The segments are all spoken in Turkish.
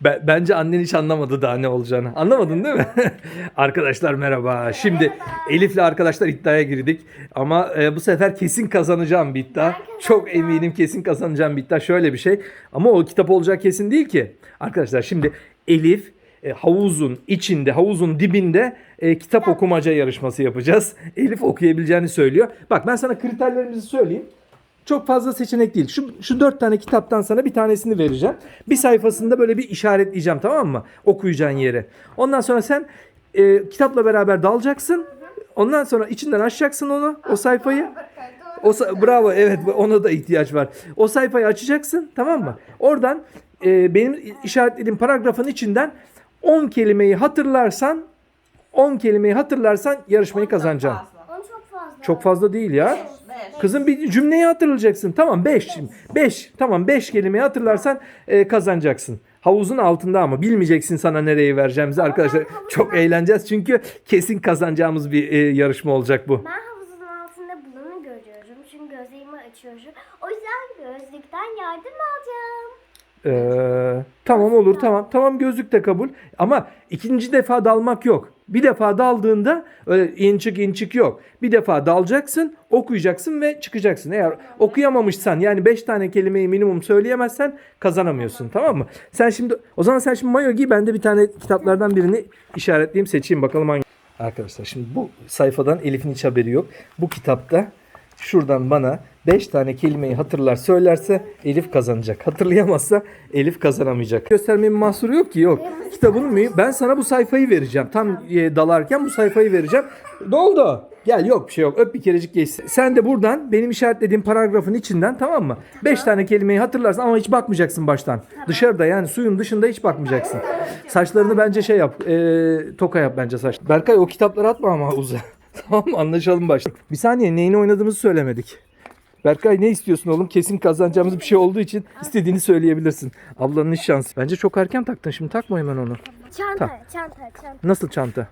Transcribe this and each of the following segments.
Ben- bence annen hiç anlamadı daha ne olacağını. Anlamadın değil mi? arkadaşlar merhaba. Şimdi Elif'le arkadaşlar iddiaya girdik. Ama e, bu sefer kesin kazanacağım bir iddia. Çok eminim kesin kazanacağım bir iddia. Şöyle bir şey. Ama o kitap olacak kesin değil ki. Arkadaşlar şimdi Elif e, havuzun içinde, havuzun dibinde e, kitap okumaca yarışması yapacağız. Elif okuyabileceğini söylüyor. Bak ben sana kriterlerimizi söyleyeyim. Çok fazla seçenek değil. Şu, şu dört tane kitaptan sana bir tanesini vereceğim. Bir sayfasında böyle bir işaretleyeceğim tamam mı? Okuyacağın yere. Ondan sonra sen e, kitapla beraber dalacaksın. Ondan sonra içinden açacaksın onu, o sayfayı. O sa- bravo evet ona da ihtiyaç var. O sayfayı açacaksın tamam mı? Oradan e, benim işaretlediğim paragrafın içinden 10 kelimeyi hatırlarsan 10 kelimeyi hatırlarsan yarışmayı kazanacaksın. Onu çok fazla. Çok fazla değil ya. Kızım bir cümleyi hatırlayacaksın. Tamam 5 şimdi. 5. Tamam 5 kelimeyi hatırlarsan e, kazanacaksın. Havuzun altında ama bilmeyeceksin sana nereyi vereceğimizi arkadaşlar. Çok eğleneceğiz çünkü kesin kazanacağımız bir e, yarışma olacak bu. Ben havuzun altında bulanı görüyorum. Çünkü gözlerimi açıyorum. O yüzden gözlükten yardım alacağım. Ee, tamam olur tamam. Tamam gözlük de kabul. Ama ikinci defa dalmak yok. Bir defa daldığında öyle in çık in çık yok. Bir defa dalacaksın, okuyacaksın ve çıkacaksın. Eğer okuyamamışsan yani 5 tane kelimeyi minimum söyleyemezsen kazanamıyorsun tamam mı? Sen şimdi o zaman sen şimdi mayo giy ben de bir tane kitaplardan birini işaretleyeyim seçeyim bakalım hangi. Arkadaşlar şimdi bu sayfadan Elif'in hiç haberi yok. Bu kitapta şuradan bana 5 tane kelimeyi hatırlar söylerse Elif kazanacak. Hatırlayamazsa Elif kazanamayacak. Göstermemin mahsuru yok ki yok. Kitabın mühim. Ben sana bu sayfayı vereceğim. Tam e, dalarken bu sayfayı vereceğim. Doldu. Gel yok bir şey yok. Öp bir kerecik geçsin. Sen de buradan benim işaretlediğim paragrafın içinden tamam mı? 5 tane kelimeyi hatırlarsın ama hiç bakmayacaksın baştan. Dışarıda yani suyun dışında hiç bakmayacaksın. Saçlarını bence şey yap. e, toka yap bence saç. Berkay o kitapları atma ama havuza. Tamam? Anlaşalım baştan. Bir saniye neyini oynadığımızı söylemedik. Berkay ne istiyorsun oğlum? Kesin kazanacağımız bir şey olduğu için istediğini söyleyebilirsin. Ablanın hiç şansı. Bence çok erken taktın. Şimdi takma hemen onu. Çanta, Tamam. çanta, çanta. Nasıl çanta?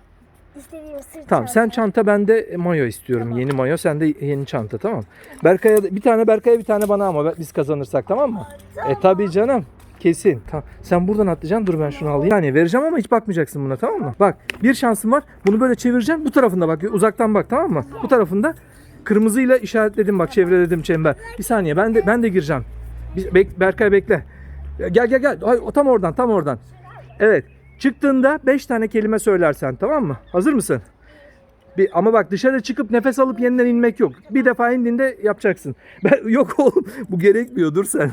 İstediğim sırt Tamam sen çanta ben de mayo istiyorum. Yeni mayo sen de yeni çanta tamam. Berkay'a da- bir tane Berkay'a bir tane bana ama biz kazanırsak tamam mı? E tabi canım. Kesin. Tamam. Sen buradan atlayacaksın. Dur ben şunu alayım. Yani vereceğim ama hiç bakmayacaksın buna tamam mı? Bak bir şansın var. Bunu böyle çevireceksin. Bu tarafında bak. Uzaktan bak tamam mı? Bu tarafında kırmızıyla işaretledim bak çevreledim çember. Bir saniye ben de ben de gireceğim. Bir, bek, Berkay bekle. Gel gel gel. Hayır, tam oradan tam oradan. Evet. Çıktığında 5 tane kelime söylersen tamam mı? Hazır mısın? Bir, ama bak dışarı çıkıp nefes alıp yeniden inmek yok. Bir defa indiğinde yapacaksın. Ben, yok oğlum bu gerekmiyor dur sen.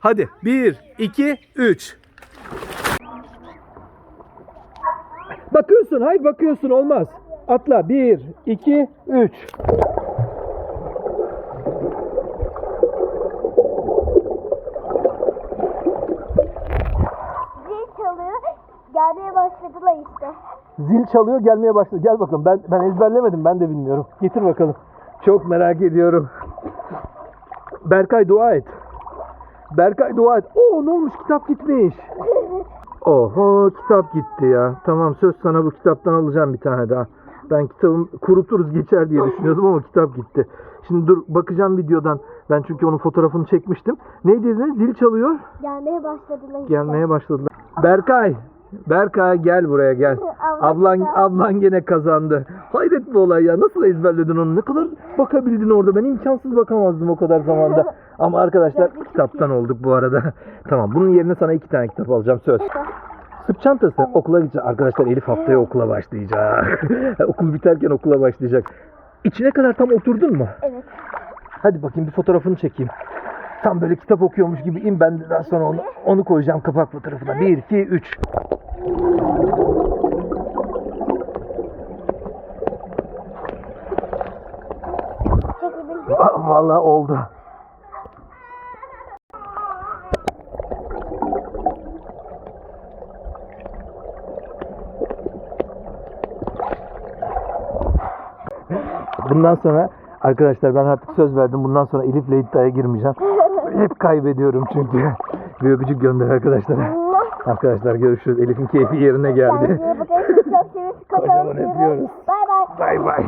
Hadi 1, 2, 3. Bakıyorsun hayır bakıyorsun olmaz. Atla 1, 2, 3. Zil çalıyor. Gelmeye başladılar işte. Zil çalıyor gelmeye başladı. Gel bakalım ben ben ezberlemedim ben de bilmiyorum. Getir bakalım. Çok merak ediyorum. Berkay dua et. Berkay dua et. Oo ne olmuş kitap gitmiş. Oho kitap gitti ya. Tamam söz sana bu kitaptan alacağım bir tane daha. Ben kitabım kuruturuz geçer diye düşünüyordum ama kitap gitti. Şimdi dur bakacağım videodan. Ben çünkü onun fotoğrafını çekmiştim. Ne dedin? Zil çalıyor. Gelmeye başladılar. Gelmeye başladılar. Berkay. Berkay gel buraya gel. Ablan ablan gene kazandı. Hayret bir olay ya. Nasıl ezberledin onu? Ne kadar bakabildin orada? Ben imkansız bakamazdım o kadar zamanda. Ama arkadaşlar kitaptan olduk bu arada. tamam bunun yerine sana iki tane kitap alacağım söz. Sırt çantası okula gidecek. Arkadaşlar Elif haftaya okula başlayacak. Okul biterken okula başlayacak. İçine kadar tam oturdun mu? Evet. Hadi bakayım bir fotoğrafını çekeyim. Tam böyle kitap okuyormuş gibi in ben de daha sonra onu, onu koyacağım kapak fotoğrafına. 1, 2, 3. Vallahi oldu. Bundan sonra arkadaşlar ben artık söz verdim. Bundan sonra Elif'le iddiaya girmeyeceğim. Hep kaybediyorum çünkü. Bir öpücük gönder arkadaşlara. Arkadaşlar görüşürüz. Elif'in keyfi yerine geldi. Kendinize bakın. Çok seviyoruz. Kocaman öpüyoruz. Bay bay. Bay bay.